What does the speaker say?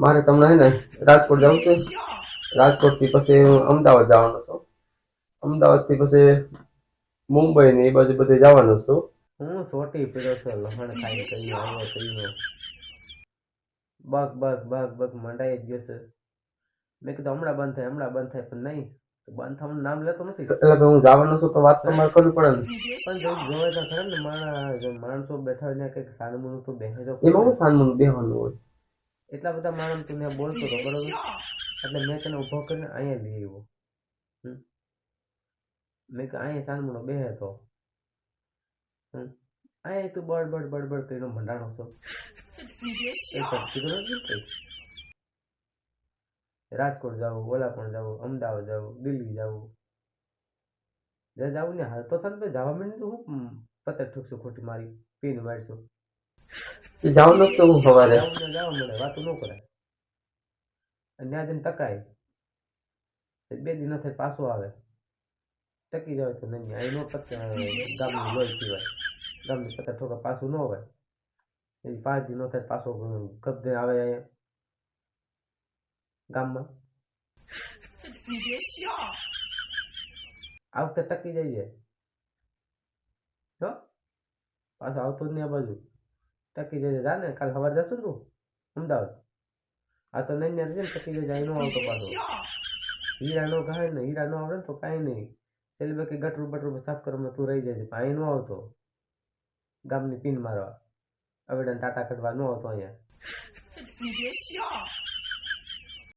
મારે તમને હે ને રાજકોટ જવું છે. રાજકોટથી પછી હું અમદાવાદ જવાનો છું. અમદાવાદથી પછી મુંબઈ ને એ બાજુ બધે જવાનો છું. હું સોટી પીડ્યો છો લહણ ખાઈ કરી આવો કરીને બગ બગ બગ બગ મંડાઈ જ ગયો છે. મેં કીધું હમણાં બંધ થાય હમણાં બંધ થાય પણ નહીં. બંધ થવાનું નામ લેતો નથી. એટલે હું જવાનો છું તો વાત તો મારે કરવી પડે પણ જો જોવે તો ખરે ને માણસ બેઠા હોય ને કંઈક સાનમુનું તો બેસે તો એમાં હું સાનમુનું બેહવાનું હોય? એટલા બધા માણસ તું બોલતો હતો બરોબર? એટલે મેં તને ઊભો કરીને અહીંયા લઈ આવ્યો. મેં કે અહીંયા સાનમુનો બે હતો અહીંયા તું બળ બળ બળ બળ કરીને મંડાણો છો. રાજકોટ જવું ઓલા પણ જવું અમદાવાદ જવું દિલ્હી જવું જ્યાં જવું ને હાલ તો તને જવા માંડી તો હું પતર ઠૂકશું ખોટી મારી પીન મારશું જવાનું છે હું સવારે. જવા મળે વાતો ન કરાય અને ત્યાં જઈને ટકાય. બે દિન થાય પાછો આવે. ટકી જાય તો નહીં, અહીં નો ગામની લોહી પીવાય. ગામની પત્તા ઠોકા પાછું ન હોય. એ પાંચ દિન થાય પાછો કબજે આવે અહીંયા. ગામમાં. આવતે ટકી જઈએ. પાછો આવતો જ નહીં આ બાજુ. ટકી જજે જા ને, કાલ સવારે જશું તું, અમદાવાદ. આ તો નહીં ને, ટકી જજે અહીં નો આવતો પાછો. હીરા નો કહે ને, હીરા નો આવડે તો કાંઈ નહીં. પેલી બાકી ગટરું બટરું સાફ કરવામાં તું રહી જાય ભાઈ નો આવતો. ગામની પીન મારવા. અવેડા ટાટા કટવા નો આવતો અહીંયા.